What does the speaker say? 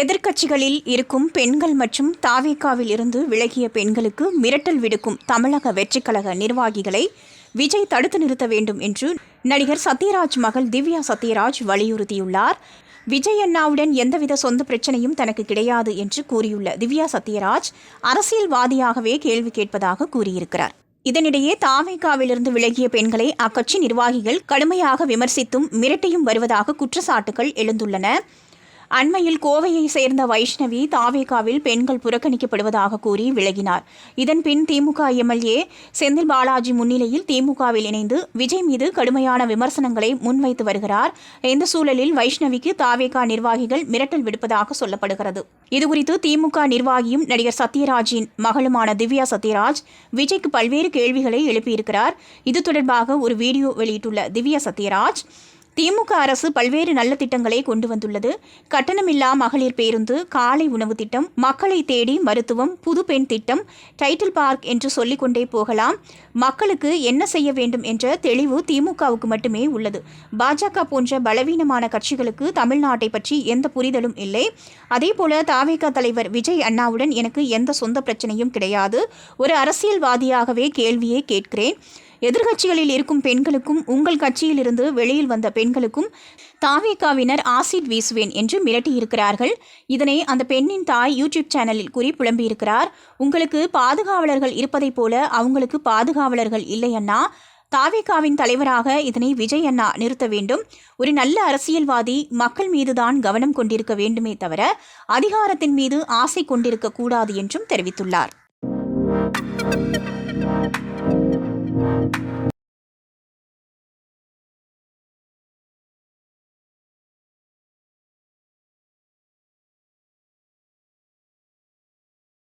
எதிர்க்கட்சிகளில் இருக்கும் பெண்கள் மற்றும் தாவேகாவில் இருந்து விலகிய பெண்களுக்கு மிரட்டல் விடுக்கும் தமிழக வெற்றிக்கழக நிர்வாகிகளை விஜய் தடுத்து நிறுத்த வேண்டும் என்று நடிகர் சத்யராஜ் மகள் திவ்யா சத்யராஜ் வலியுறுத்தியுள்ளார். விஜய் அண்ணாவுடன் எந்தவித சொந்த பிரச்சனையும் தனக்கு கிடையாது என்று கூறியுள்ள திவ்யா சத்யராஜ் அரசியல்வாதியாகவே கேள்வி கேட்பதாக கூறியிருக்கிறார். இதனிடையே தாவேகாவிலிருந்து விலகிய பெண்களை அக்கட்சி நிர்வாகிகள் கடுமையாக விமர்சித்தும் மிரட்டியும் வருவதாக குற்றச்சாட்டுகள் எழுந்துள்ளன. அண்மையில் கோவையை சேர்ந்த வைஷ்ணவி தாவேகாவில் பெண்கள் புறக்கணிக்கப்படுவதாக கூறி விலகினார். இதன்பின் திமுக எம்எல்ஏ செந்தில் பாலாஜி முன்னிலையில் திமுகவில் இணைந்து விஜய் மீது கடுமையான விமர்சனங்களை முன்வைத்து வருகிறார். இந்த சூழலில் வைஷ்ணவிக்கு தாவேகா நிர்வாகிகள் மிரட்டல் விடுப்பதாக சொல்லப்படுகிறது. இதுகுறித்து திமுக நிர்வாகியும் நடிகர் சத்யராஜின் மகளுமான திவ்யா சத்யராஜ் விஜய்க்கு பல்வேறு கேள்விகளை எழுப்பியிருக்கிறார். இது தொடர்பாக ஒரு வீடியோ வெளியிட்டுள்ள திவ்யா சத்யராஜ் திமுக அரசு பல்வேறு நல்ல திட்டங்களை கொண்டு வந்துள்ளது. கட்டணமில்லா மகளிர் பேருந்து காலை உணவு திட்டம் மக்களை தேடி மருத்துவம் புது பெண் திட்டம் டைட்டில் பார்க் என்று சொல்லிக்கொண்டே போகலாம். மக்களுக்கு என்ன செய்ய வேண்டும் என்ற தெளிவு திமுகவுக்கு மட்டுமே உள்ளது. பாஜக போன்ற பலவீனமான கட்சிகளுக்கு தமிழ்நாட்டை பற்றி எந்த புரிதலும் இல்லை. அதேபோல தாவேக தலைவர் விஜய் அண்ணாவுடன் எனக்கு எந்த சொந்த பிரச்சனையும் கிடையாது. ஒரு அரசியல்வாதியாகவே கேள்வியை கேட்கிறேன். எதிர்கட்சிகளில் இருக்கும் பெண்களுக்கும் உங்கள் கட்சியிலிருந்து வெளியில் வந்த பெண்களுக்கும் தாவேகாவினர் ஆசிட் வீசுவேன் என்று மிரட்டியிருக்கிறார்கள். இதனை அந்த பெண்ணின் தாய் யூடியூப் சேனலில் கூறி புலம்பியிருக்கிறார். உங்களுக்கு பாதுகாவலர்கள் இருப்பதைப் போல அவங்களுக்கு பாதுகாவலர்கள் இல்லையன்னா தாவேகாவின் தலைவராக இதனை விஜய் அண்ணா நிறுத்த வேண்டும். ஒரு நல்ல அரசியல்வாதி மக்கள் மீதுதான் கவனம் கொண்டிருக்க வேண்டுமே தவிர அதிகாரத்தின் மீது ஆசை கொண்டிருக்க கூடாது என்றும் தெரிவித்துள்ளார்.